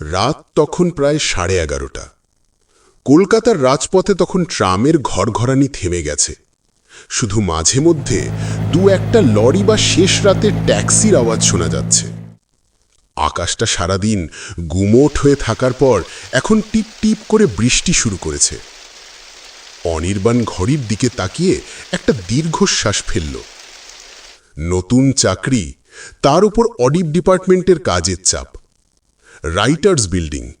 রাত তখন প্রায় সাড়ে এগারোটা। কলকাতার রাজপথে তখন ট্রামের ঘরঘরানি থেমে গেছে। শুধু মাঝে মধ্যে দু একটা লরি বা শেষ রাতে ট্যাক্সির আওয়াজ শোনা যাচ্ছে। আকাশটা সারাদিন গুমোট হয়ে থাকার পর এখন টিপ টিপ করে বৃষ্টি শুরু করেছে। অনির্বাণ ঘড়ির দিকে তাকিয়ে একটা দীর্ঘশ্বাস ফেলল। নতুন চাকরি, তার উপর অডিট ডিপার্টমেন্টের কাজের চাপ। রাইটার্স বিল্ডিং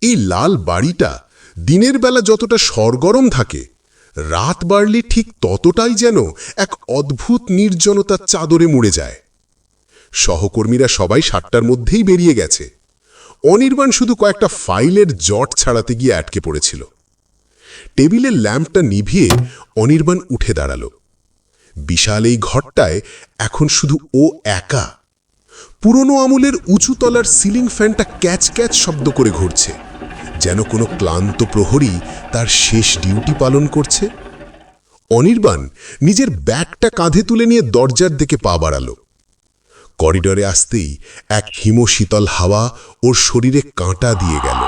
এই লাল বাড়িটা দিনের বেলা যতটা সরগরম থাকে, রাত বাড়লে ঠিক ততটাই যেন এক অদ্ভুত নির্জনতার চাদরে মুড়ে যায়। সহকর্মীরা সবাই সাতটার মধ্যেই বেরিয়ে গেছে। অনির্বাণ শুধু কয়েকটা ফাইলের জট ছাড়াতে গিয়ে আটকে পড়েছিল। টেবিলের ল্যাম্পটা নিভিয়ে অনির্বাণ উঠে দাঁড়াল। বিশাল এই ঘরটায় এখন শুধু ও একা। পুরনো আমলের উঁচু তলার সিলিং ফ্যানটা ক্যাচ ক্যাচ শব্দ করে ঘুরছে। যেন কোনো ক্লান্ত প্রহরী তার শেষ ডিউটি পালন করছে। অনির্বাণ নিজের ব্যাগটা কাঁধে তুলে নিয়ে দরজার দিকে পা বাড়াল। করিডরে আসতেই এক হিমশীতল হাওয়া ওর শরীরে কাঁটা দিয়ে গেল।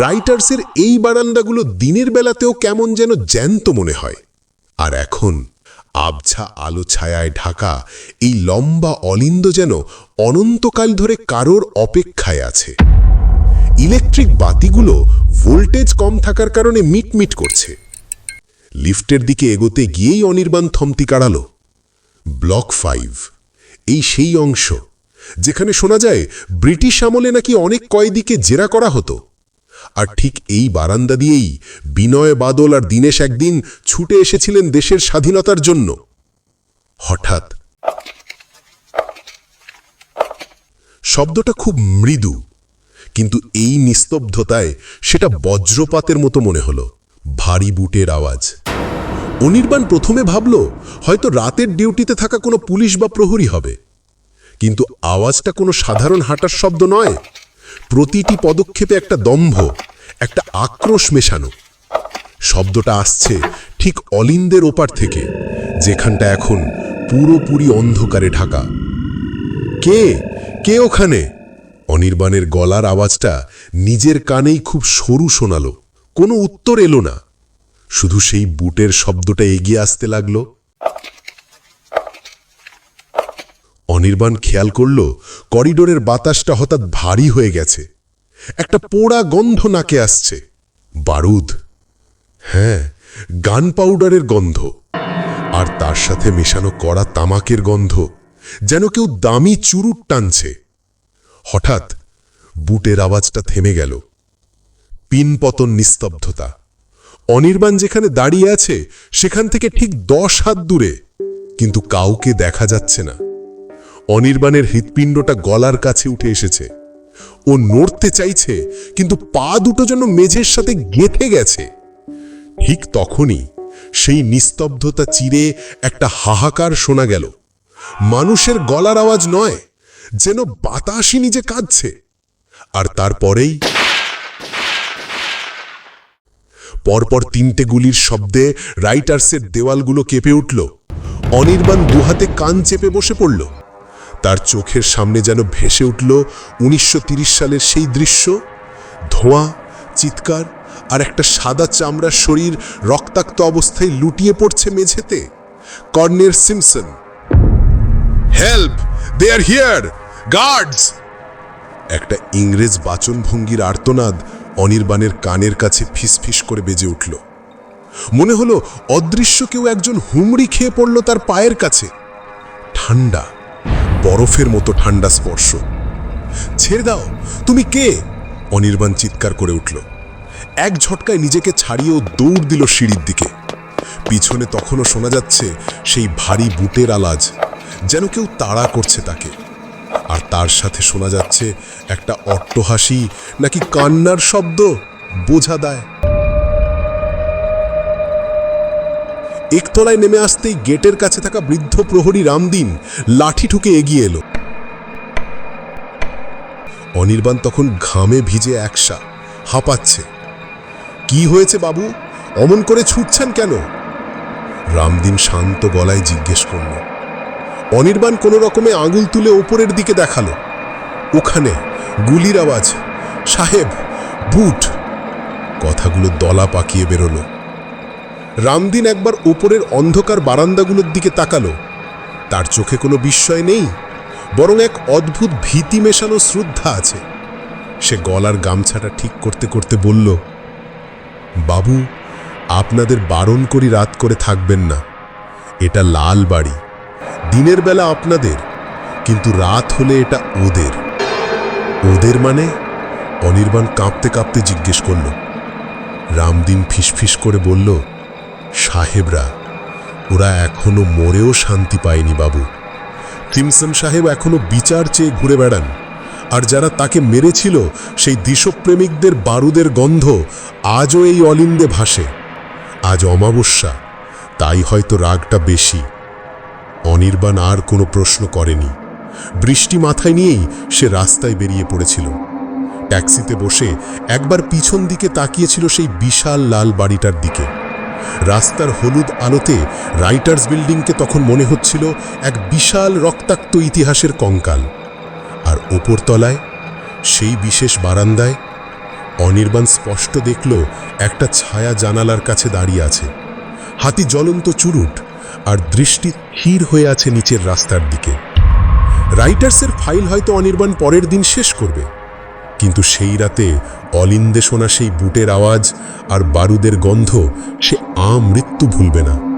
রাইটার্সের এই বারান্দাগুলো দিনের বেলাতেও কেমন যেন জ্যান্ত মনে হয়। আর এখন আবছা আলো ছায়ায় ঢাকা, এই লম্বা অলিন্দ যেন অনন্তকাল ধরে কারোর অপেক্ষায় আছে। ইলেকট্রিক বাতিগুলো ভোল্টেজ কম থাকার কারণে মিটমিট করছে। লিফটের দিকে এগোতে গিয়েই অনির্বাণ থমতি কাড়াল। ব্লক ফাইভ, এই সেই অংশ, যেখানে শোনা যায় ব্রিটিশ আমলে নাকি অনেক কয়েদিকে জেরা করা হতো। আর ঠিক এই বারান্দা দিয়েই বিনয় বাদল আর দীনেশ একদিন ছুটে এসেছিলেন দেশের স্বাধীনতার জন্য। হঠাৎ শব্দটা খুব মৃদু, কিন্তু এই নিস্তব্ধতায় সেটা বজ্রপাতের মতো মনে হলো, ভারী বুটের আওয়াজ। অনির্বাণ প্রথমে ভাবল, হয়তো রাতের ডিউটিতে থাকা কোনো পুলিশ বা প্রহরী হবে, কিন্তু আওয়াজটা কোনো সাধারণ হাঁটার শব্দ নয়। প্রতিটি পদক্ষেপে একটা দম্ভ, একটা আক্রোশ মেশানো। শব্দটা আসছে ঠিক অলিন্দের ওপার থেকে, যেখানটা এখন পুরোপুরি অন্ধকারে ঢাকা। কে? কে ওখানে? অনির্বাণের গলার আওয়াজটা নিজের কানেই খুব সরু শোনালো, কোনো উত্তর এলো না। শুধু সেই বুটের শব্দটা এগিয়ে আসতে লাগল। অনির্বাণ খেয়াল করল, করিডোরের বাতাসটা হঠাৎ ভারী হয়ে গেছে। একটা পোড়া গন্ধ নাকে আসছে। বারুদ। হ্যাঁ গান পাউডারের গন্ধ। আর তার সাথে মেশানো কড়া তামাকের গন্ধ, যেন কেউ দামি চুরুট টানছে। হঠাৎ, বুটের আওয়াজটা থেমে গেল। পিনপতন নিস্তব্ধতা। অনির্বাণ যেখানে দাঁড়িয়ে আছে, সেখান থেকে ঠিক দশ হাত দূরে। কিন্তু কাউকে দেখা যাচ্ছে না। অনির্বাণের হৃৎপিণ্ডটা গলার কাছে উঠে এসেছে। ও নড়তে চাইছে, কিন্তু পা দুটো যেন মেঝের সাথে গেঁথে গেছে। ঠিক তখনই সেই নিস্তব্ধতা চিরে একটা হাহাকার শোনা গেল। মানুষের গলার আওয়াজ নয়, যেন বাতাসই নিজে কাঁদছে। আর তারপরেই পরপর তিনটে গুলির শব্দে রাইটার্সের দেওয়ালগুলো কেঁপে উঠল। অনির্বাণ দুহাতে কান চেপে বসে পড়ল। তার চোখের সামনে যেন ভেসে উঠল উনিশশো সালের সেই দৃশ্য। ধোঁয়া, চিৎকার আর একটা সাদা চামড়ার শরীর রক্তাক্ত অবস্থায় লুটিয়ে পড়ছে মেঝেতে। কর্নের Simpson help they are here guards একটা ইংরেজ বাচনভঙ্গির আর্তনাদ অনির্বাণের কানের কাছে ফিসফিস করে বেজে উঠল। মনে হলো অদৃশ্য কেউ একজন হুমড়ি খেয়ে পড়ল তার পায়ের কাছে। ঠান্ডা বরফের মতো ঠান্ডা স্পর্শ। ছেড়ে দাও, তুমি কে? অনির্বাণ চিৎকার করে উঠল। এক ঝটকায় নিজেকে ছাড়িয়েও দৌড় দিল সিঁড়ির দিকে। পিছনে তখনও শোনা যাচ্ছে সেই ভারী বুটের আলাজ, যেন কেউ তাড়া করছে তাকে। আর তার সাথে শোনা যাচ্ছে একটা অট্টহাসি, নাকি কান্নার শব্দ, বোঝা দেয়। একতলায় নেমে আসতেই গেটের কাছে থাকা বৃদ্ধ প্রহরী রামদিন লাঠি ঠুকে এগিয়ে এলো। অনির্বাণ তখন ঘামে ভিজে একসা, হাঁপাচ্ছে। কি হয়েছে বাবু? অমন করে ছুটছেন কেন? রামদিন শান্ত গলায় জিজ্ঞেস করল। অনির্বাণ কোনো রকমে আঙুল তুলে ওপরের দিকে দেখাল। ওখানে গুলির আওয়াজ, সাহেব, বুট! কথাগুলো দলা পাকিয়ে বেরোলো। রামদিন একবার উপরের অন্ধকার বারান্দাগুলোর দিকে তাকালো। তার চোখে কোনো বিস্ময় নেই, বরং এক অদ্ভুত ভীতি মেশানো শ্রদ্ধা আছে। সে গলার গামছাটা ঠিক করতে করতে বলল, বাবু, আপনাদের বারণ করি রাত করে থাকবেন না। এটা লাল বাড়ি, দিনের বেলা আপনাদের, কিন্তু রাত হলে এটা ওদের। ওদের মানে? অনির্বাণ কাঁপতে কাঁপতে জিজ্ঞেস করল। রামদিন ফিসফিস করে বলল সাহেবরা, ওরা এখনও মরেও শান্তি পায়নি বাবু। থিমসন সাহেব এখনও বিচার চেয়ে ঘুরে বেড়ান, আর যারা তাকে মেরেছিল, সেই দিশপ্রেমিকদের বারুদের গন্ধ আজও এই অলিন্দে ভাসে। আজ অমাবস্যা, তাই হয়তো রাগটা বেশি। অনির্বাণ আর কোনো প্রশ্ন করেনি। বৃষ্টি মাথায় নিয়েই সে রাস্তায় বেরিয়ে পড়েছিল। ট্যাক্সিতে বসে একবার পিছন দিকে তাকিয়েছিল সেই বিশাল লাল বাড়িটার দিকে। রাস্তার হলুদ আলোতে রাইটার্স বিল্ডিংকে তখন মনে হচ্ছিল এক বিশাল রক্তাক্ত ইতিহাসের কঙ্কাল। আর ওপরতলায় সেই বিশেষ বারান্দায়, অনির্বাণ স্পষ্ট দেখল একটা ছায়া জানালার কাছে দাঁড়িয়ে আছে। হাতি জ্বলন্ত চুরুট আর দৃষ্টি স্থির হয়ে আছে নিচের রাস্তার দিকে। রাইটার্সের ফাইল হয়তো অনির্বাণ পরের দিন শেষ করবে। কিন্তু সেই রাতে অলিন্দে শোনা সেই বুটের আওয়াজ আর বারুদের গন্ধ সে আমৃত্যু ভুলবে না।